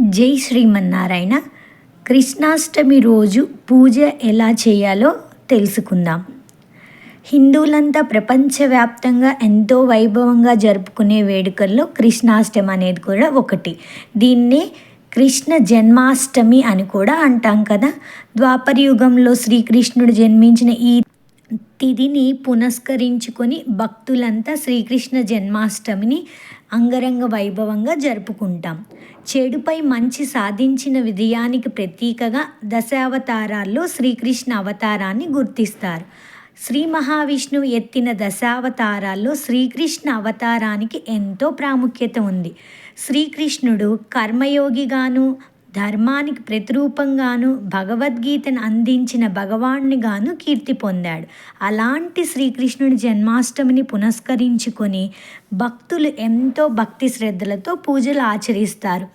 జై శ్రీమన్నారాయణ. కృష్ణాష్టమి రోజు పూజ ఎలా చేయాలో తెలుసుకుందాం. హిందువులంతా ప్రపంచవ్యాప్తంగా ఎంతో వైభవంగా జరుపుకునే వేడుకల్లో కృష్ణాష్టమి అనేది కూడా ఒకటి. దీన్నే కృష్ణ జన్మాష్టమి అని కూడా అంటాం కదా. ద్వాపర యుగంలో శ్రీకృష్ణుడు జన్మించిన ఈ తిథిని పునస్కరించుకొని భక్తులంతా శ్రీకృష్ణ జన్మాష్టమిని అంగరంగ వైభవంగా జరుపుకుంటాం. చెడుపై మంచి సాధించిన విజయానికి ప్రతీకగా దశావతారాల్లో శ్రీకృష్ణ అవతారాన్ని గుర్తిస్తారు. శ్రీ మహావిష్ణువు ఎత్తిన దశావతారాల్లో శ్రీకృష్ణ అవతారానికి ఎంతో ప్రాముఖ్యత ఉంది. శ్రీకృష్ణుడు కర్మయోగిగాను ధర్మానికి ప్రతిరూపంగాను భగవద్గీతను అందించిన భగవానునిగాను కీర్తి పొందాడు. అలాంటి శ్రీకృష్ణుడి జన్మాష్టమిని పునస్కరించుకొని భక్తులు ఎంతో భక్తి శ్రద్ధలతో పూజలు ఆచరిస్తారు.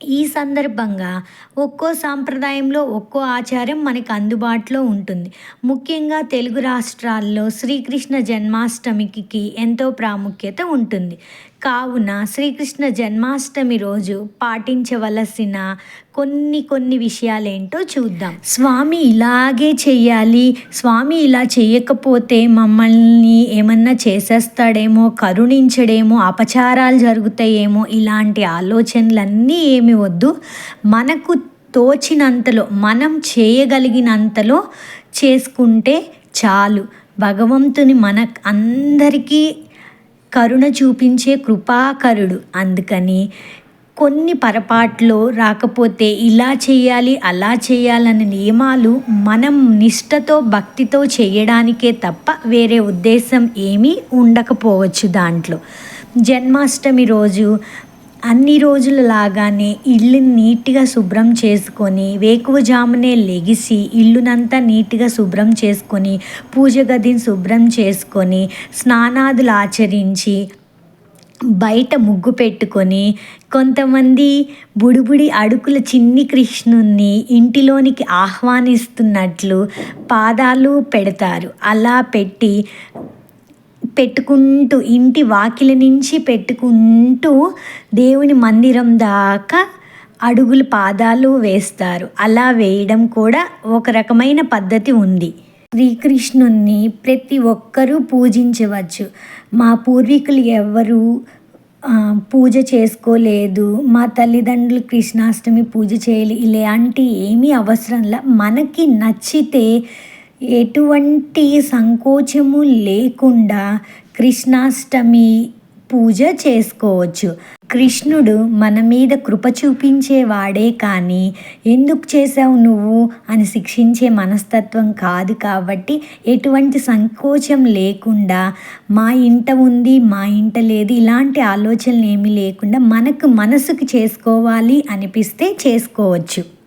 ఈ సందర్భంగా ఒక్కో సాంప్రదాయంలో ఒక్కో ఆచారం మనకు అందుబాటులో ఉంటుంది. ముఖ్యంగా తెలుగు రాష్ట్రాల్లో శ్రీకృష్ణ జన్మాష్టమికి ఎంతో ప్రాముఖ్యత ఉంటుంది. కావున శ్రీకృష్ణ జన్మాష్టమి రోజు పాటించవలసిన కొన్ని కొన్ని విషయాలేంటో చూద్దాం. స్వామి ఇలాగే చేయాలి స్వామి ఇలా చేయకపోతే మమ్మల్ని ఏమన్నా చేసేస్తాడేమో కరుణించడేమో అపచారాలు జరుగుతాయేమో ఇలాంటి ఆలోచనలన్నీ ఏమి వద్దు. మనకు తోచినంతలో మనం చేయగలిగినంతలో చేసుకుంటే చాలు. భగవంతుని మన అందరికీ కరుణ చూపించే కృపాకరుడు. అందుకని కొన్ని పొరపాట్లు రాకపోతే ఇలా చేయాలి అలా చేయాలనే నియమాలు మనం నిష్టతో భక్తితో చేయడానికే తప్ప వేరే ఉద్దేశం ఏమీ ఉండకపోవచ్చు దాంట్లో. జన్మాష్టమి రోజు అన్ని రోజుల లాగానే ఇల్లుని నీట్గా శుభ్రం చేసుకొని వేకువజామునే లెగిసి ఇల్లునంతా నీట్గా శుభ్రం చేసుకొని పూజ గదిని శుభ్రం చేసుకొని స్నానాదులు ఆచరించి బయట ముగ్గు పెట్టుకొని కొంతమంది బుడిబుడి అడుకుల చిన్ని కృష్ణుణ్ణి ఇంటిలోనికి ఆహ్వానిస్తున్నట్లు పాదాలు పెడతారు. అలా పెట్టి పెట్టుకుంటూ ఇంటి వాకిలి నుంచి పెట్టుకుంటూ దేవుని మందిరం దాకా అడుగులు పాదాలు వేస్తారు. అలా వేయడం కూడా ఒక రకమైన పద్ధతి ఉంది. శ్రీకృష్ణుణ్ణి ప్రతి ఒక్కరూ పూజించవచ్చు. మా పూర్వీకులు ఎవరు పూజ చేసుకోలేదు. మా తల్లిదండ్రులు కృష్ణాష్టమి పూజ చేయాలి. ఇలాంటి ఏమీ అవసరంలా మనకి నచ్చితే ఎటువంటి సంకోచము లేకుండా కృష్ణాష్టమి పూజ చేసుకోవచ్చు. కృష్ణుడు మన మీద కృప చూపించేవాడే కానీ ఎందుకు చేసావు నువ్వు? అని శిక్షించే మనస్తత్వం కాదు కాబట్టి ఎటువంటి సంకోచం లేకుండా మా ఇంట ఉంది మా ఇంట లేదు ఇలాంటి ఆలోచనలు ఏమీ లేకుండా మనకు మనసుకు చేసుకోవాలి అనిపిస్తే చేసుకోవచ్చు.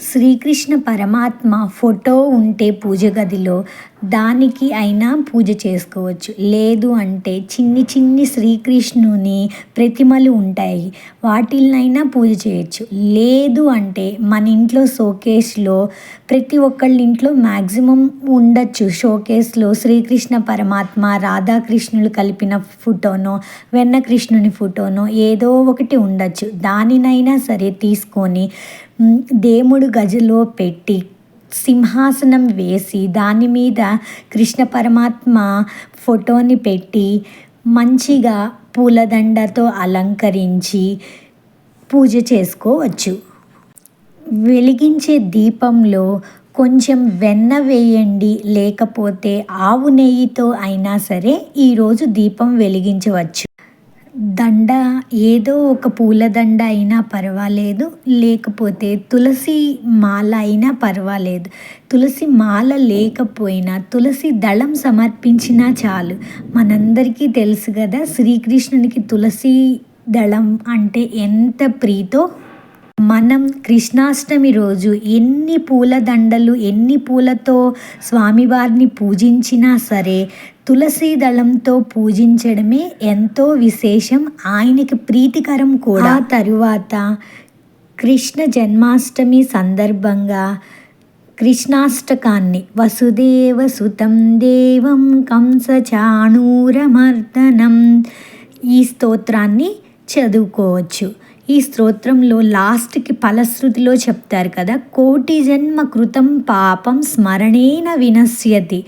శ్రీకృష్ణ పరమాత్మ ఫోటో ఉంటే పూజ గదిలో దానికి అయినా పూజ చేసుకోవచ్చు. లేదు అంటే చిన్ని చిన్ని శ్రీకృష్ణుని ప్రతిమలు ఉంటాయి. వాటిల్నైనా పూజ చేయొచ్చు. లేదు అంటే మన ఇంట్లో షోకేస్లో ప్రతి ఒక్కళ్ళ ఇంట్లో మ్యాక్సిమం ఉండొచ్చు. షోకేస్లో శ్రీకృష్ణ పరమాత్మ రాధాకృష్ణులు కలిపిన ఫోటోనో వెన్న కృష్ణుని ఫోటోనో ఏదో ఒకటి ఉండొచ్చు. దానినైనా సరే తీసుకొని దేవుడు గజలో పెట్టి సింహాసనం వేసి దాని మీద కృష్ణ పరమాత్మ ఫోటోని పెట్టి మంచిగా పూలదండతో అలంకరించి పూజ చేసుకోవచ్చు. వెలిగించే దీపంలో కొంచెం వెన్న వేయండి లేకపోతే ఆవు నెయ్యితో అయినా సరే ఈరోజు దీపం వెలిగించవచ్చు. దండ ఏదో ఒక పూలదండ అయినా పర్వాలేదు. లేకపోతే తులసి మాల అయినా పర్వాలేదు. తులసి మాల లేకపోయినా తులసి దళం సమర్పించినా చాలు. మనందరికీ తెలుసు కదా శ్రీకృష్ణునికి తులసి దళం అంటే ఎంత ప్రీతో? మనం కృష్ణాష్టమి రోజు ఎన్ని పూల దండలు ఎన్ని పూలతో స్వామివారిని పూజించినా సరే తులసి దళంతో పూజించడమే ఎంతో విశేషం. ఆయనకి ప్రీతికరం కూడా. తరువాత కృష్ణ జన్మాష్టమి సందర్భంగా కృష్ణాష్టకాన్ని వసుదేవ సుతం దేవం కంసచాణూరమర్దనం ఈ స్తోత్రాన్ని చదువుకోవచ్చు. ఈ స్తోత్రంలో లాస్ట్కి ఫలశ్రుతిలో చెప్తారు కదా కోటి జన్మ కృతం పాపం స్మరణేన వినశ్యతి.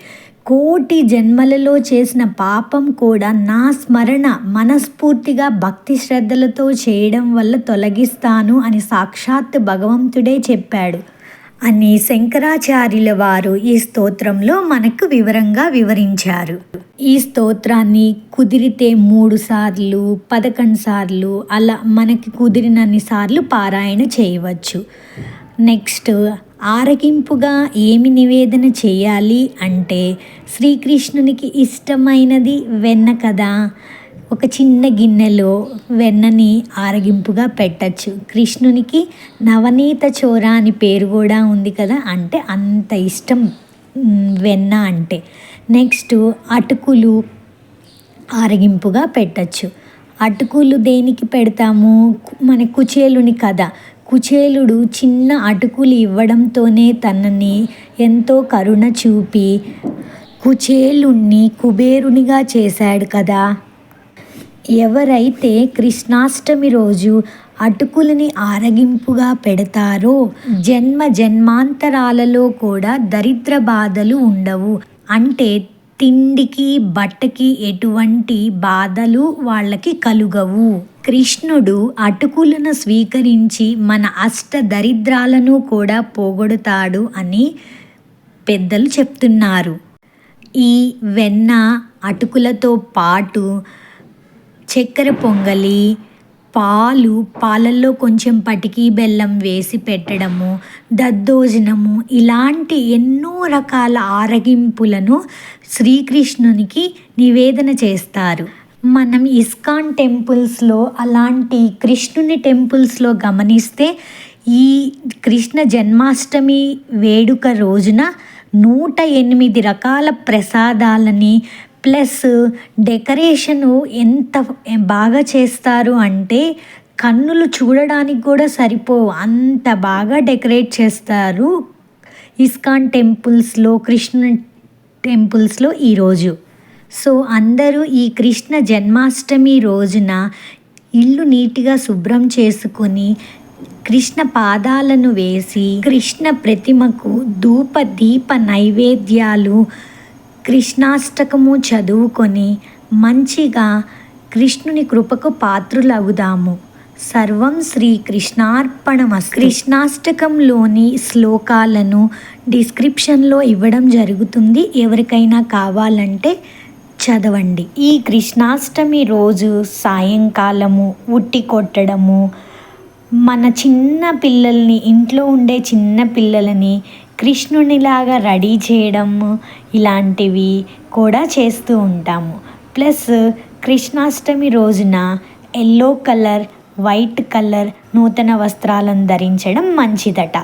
కోటి జన్మలలో చేసిన పాపం కూడా నా స్మరణ మనస్ఫూర్తిగా భక్తి శ్రద్ధలతో చేయడం వల్ల తొలగిస్తాను అని సాక్షాత్ భగవంతుడే చెప్పాడు. అని శంకరాచార్యుల వారు ఈ స్తోత్రంలో మనకు వివరంగా వివరించారు. ఈ స్తోత్రాన్ని కుదిరితే మూడు సార్లు పదకొండు సార్లు అలా మనకి కుదిరినన్ని సార్లు పారాయణ చేయవచ్చు. నెక్స్ట్ ఆరగింపుగా ఏమి నివేదన చేయాలి అంటే శ్రీకృష్ణునికి ఇష్టమైనది వెన్న కదా. ఒక చిన్న గిన్నెలో వెన్నని ఆరగింపుగా పెట్టచ్చు. కృష్ణునికి నవనీత చోర అని పేరు కూడా ఉంది కదా అంటే అంత ఇష్టం వెన్న అంటే. నెక్స్ట్ అటుకులు ఆరగింపుగా పెట్టచ్చు. అటుకులు దేనికి పెడతాము? మన కుచేలుని కథ కుచేలుడు చిన్న అటుకులు ఇవ్వడంతోనే తనని ఎంతో కరుణ చూపి కుచేలుణ్ణి కుబేరునిగా చేశాడు కదా. ఎవరైతే కృష్ణాష్టమి రోజు అటుకులని ఆరగింపుగా పెడతారో జన్మ జన్మాంతరాలలో కూడా దరిద్ర బాధలు ఉండవు. అంటే తిండికి బట్టకి ఎటువంటి బాధలు వాళ్ళకి కలుగవు. కృష్ణుడు అటుకులను స్వీకరించి మన అష్ట దరిద్రాలను కూడా పోగొడతాడు అని పెద్దలు చెప్తున్నారు. ఈ వెన్న అటుకులతో పాటు చక్కెర పొంగలి పాలు పాలల్లో కొంచెం పటికి బెల్లం వేసి పెట్టడము దద్దోజనము ఇలాంటి ఎన్నో రకాల ఆరగింపులను శ్రీకృష్ణునికి నివేదన చేస్తారు. మనం ఇస్కాన్ టెంపుల్స్లో అలాంటి కృష్ణుని టెంపుల్స్లో గమనిస్తే ఈ కృష్ణ జన్మాష్టమి వేడుక రోజున నూట ఎనిమిది రకాల ప్రసాదాలని ప్లస్ డెకరేషను ఎంత బాగా చేస్తారు అంటే కన్నులు చూడడానికి కూడా సరిపోవు. అంత బాగా డెకరేట్ చేస్తారు ఇస్కాన్ టెంపుల్స్లో కృష్ణ టెంపుల్స్లో ఈరోజు సో అందరూ ఈ కృష్ణ జన్మాష్టమి రోజున ఇల్లు నీట్గా శుభ్రం చేసుకొని కృష్ణ పాదాలను వేసి కృష్ణ ప్రతిమకు ధూప దీప నైవేద్యాలు కృష్ణాష్టకము చదువుకొని మంచిగా కృష్ణుని కృపకు పాత్రులవుదాము సర్వం శ్రీ కృష్ణార్పణమ కృష్ణాష్టకంలోని శ్లోకాలను డిస్క్రిప్షన్లో ఇవ్వడం జరుగుతుంది. ఎవరికైనా కావాలంటే చదవండి. ఈ కృష్ణాష్టమి రోజు సాయంకాలము ఉట్టి కొట్టడము మన చిన్న పిల్లల్ని ఇంట్లో ఉండే చిన్న పిల్లలని కృష్ణునిలాగా రెడీ చేయడం ఇలాంటివి కూడా చేస్తూ ఉంటాము. ప్లస్ కృష్ణాష్టమి రోజున ఎల్లో కలర్ వైట్ కలర్ నూతన వస్త్రాలను ధరించడం మంచిదట.